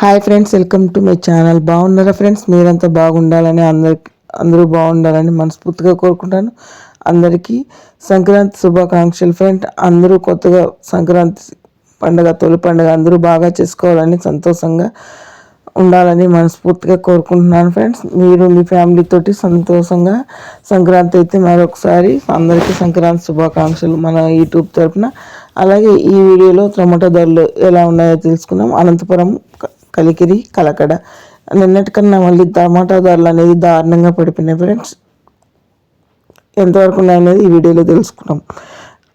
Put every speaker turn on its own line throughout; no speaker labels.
Hi friends welcome to my channel. బాగున్నారా friends? మీరంతా బాగుండాలని అందరి అందరూ బాగుండాలని మనస్ఫూర్తిగా కోరుకుంటాను. అందరికీ సంక్రాంతి శుభాకాంక్షలు ఫ్రెండ్. అందరూ కొత్తగా సంక్రాంతి పండుగ తొలి పండుగ అందరూ బాగా చేసుకోవాలని సంతోషంగా ఉండాలని మనస్ఫూర్తిగా కోరుకుంటున్నాను ఫ్రెండ్స్. మీరు మీ ఫ్యామిలీతోటి సంతోషంగా సంక్రాంతి అయితే మరొకసారి అందరికీ సంక్రాంతి శుభాకాంక్షలు మన యూట్యూబ్ తరఫున అలాగే ఈ వీడియోలో టమాటో ధరలు ఎలా ఉన్నాయో తెలుసుకున్నాం అనంతపురం కలికిరి కలకడ. నిన్నటికన్నా మళ్ళీ టమాటా ధరలు అనేది దారుణంగా పడిపోయినాయి ఫ్రెండ్స్. ఎంతవరకు ఉన్నాయనేది ఈ వీడియోలో తెలుసుకున్నాం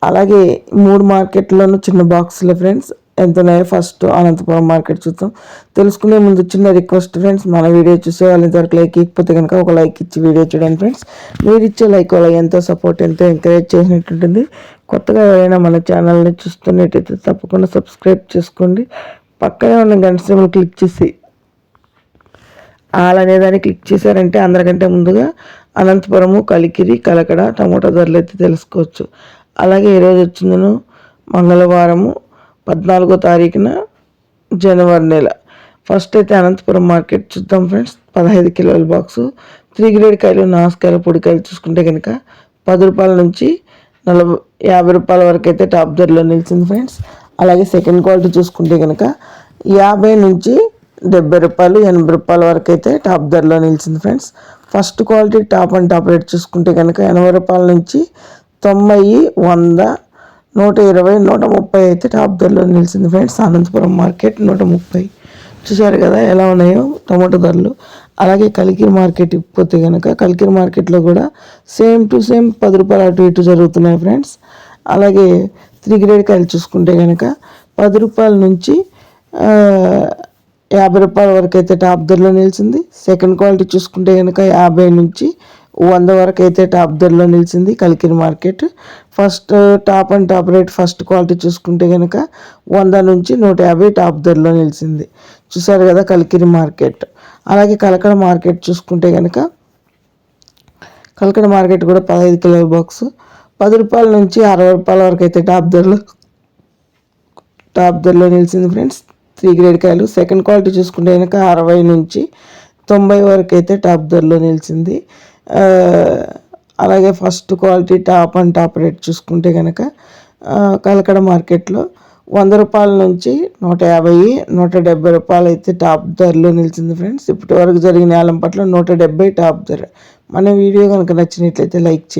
అలాగే మూడు మార్కెట్లోనూ చిన్న బాక్సులు ఫ్రెండ్స్. ఎంత ఉన్నాయో ఫస్ట్ అనంతపురం మార్కెట్ చూద్దాం. తెలుసుకునే ముందు చిన్న రిక్వెస్ట్ ఫ్రెండ్స్. మన వీడియో చూసే వాళ్ళు ఇంతవరకు లైక్ ఇకపోతే కనుక ఒక లైక్ ఇచ్చి వీడియో చూడండి ఫ్రెండ్స్. మీరు ఇచ్చే లైక్ వల్ల ఎంతో సపోర్ట్ ఎంతో ఎంకరేజ్ చేసినట్టుంటుంది. కొత్తగా ఎవరైనా మన ఛానల్ని చూస్తున్నట్టయితే తప్పకుండా సబ్స్క్రైబ్ చేసుకోండి. పక్కనే ఉన్న గంట సింబల్ క్లిక్ చేసి ఆల్ అనేదాన్ని క్లిక్ చేశారంటే అందరికంటే ముందుగా అనంతపురము కలికిరి కలకడ టమోటా ధరలు అయితే తెలుసుకోవచ్చు. అలాగే ఈరోజు వచ్చిందను మంగళవారము పద్నాలుగో తారీఖున జనవరి నెల. ఫస్ట్ అయితే అనంతపురం మార్కెట్ చూద్దాం ఫ్రెండ్స్. పదహైదు కిలోల బాక్సు. త్రీ గ్రేడ్ కాయలు నాసుకాయలు పొడికాయలు చూసుకుంటే కనుక పది రూపాయల నుంచి నలభై యాభై రూపాయల వరకు అయితే టాప్ ధరలో నిలిచింది ఫ్రెండ్స్. అలాగే సెకండ్ క్వాలిటీ చూసుకుంటే కనుక యాభై నుంచి డెబ్బై రూపాయలు ఎనభై రూపాయల వరకు అయితే టాప్ ధరలో నిలిచింది friends first quality top and top rate చూసుకుంటే కనుక ఎనభై రూపాయల నుంచి తొంభై వంద నూట ఇరవై నూట ముప్పై అయితే టాప్ ధరలో నిలిచింది ఫ్రెండ్స్ అనంతపురం మార్కెట్ నూట ముప్పై. చూశారు కదా ఎలా ఉన్నాయో టమాటో ధరలు. అలాగే కలికిరి మార్కెట్ పోతే కనుక కలికిరి మార్కెట్లో కూడా సేమ్ టు సేమ్ పది రూపాయలు అటు ఇటు జరుగుతున్నాయి ఫ్రెండ్స్ అలాగే త్రీ గ్రేడ్ కాయలు చూసుకుంటే కనుక పది రూపాయల నుంచి యాభై రూపాయల వరకు అయితే టాప్ ధరలో నిలిచింది. సెకండ్ క్వాలిటీ చూసుకుంటే కనుక యాభై నుంచి వంద వరకు అయితే టాప్ ధరలో నిలిచింది Kalikiri market. First top and top rate first quality చూసుకుంటే కనుక వంద నుంచి నూట యాభై టాప్ ధరలో నిలిచింది. చూసారు కదా కలికిరి మార్కెట్. అలాగే కలకడ మార్కెట్ చూసుకుంటే కనుక కలకడ మార్కెట్ కూడా పదహైదు కిలోల బాక్స్. పది రూపాయల నుంచి అరవై రూపాయల వరకు అయితే టాప్ ధరలు. టాప్ ధరలో నిలిచింది ఫ్రెండ్స్. త్రీ గ్రేడ్ కాయలు. సెకండ్ క్వాలిటీ చూసుకుంటే కనుక అరవై నుంచి తొంభై వరకు అయితే టాప్ ధరలో నిలిచింది. అలాగే first quality top and top rate చూసుకుంటే కనుక కలకడ మార్కెట్లో వంద రూపాయల నుంచి నూట యాభై నూట డెబ్బై రూపాయలు అయితే టాప్ ధరలో నిలిచింది ఫ్రెండ్స్. ఇప్పటి వరకు జరిగిన ఏలం పట్ల నూట డెబ్బై టాప్ ధర. మన వీడియో కనుక నచ్చినట్లయితే లైక్ చేయండి.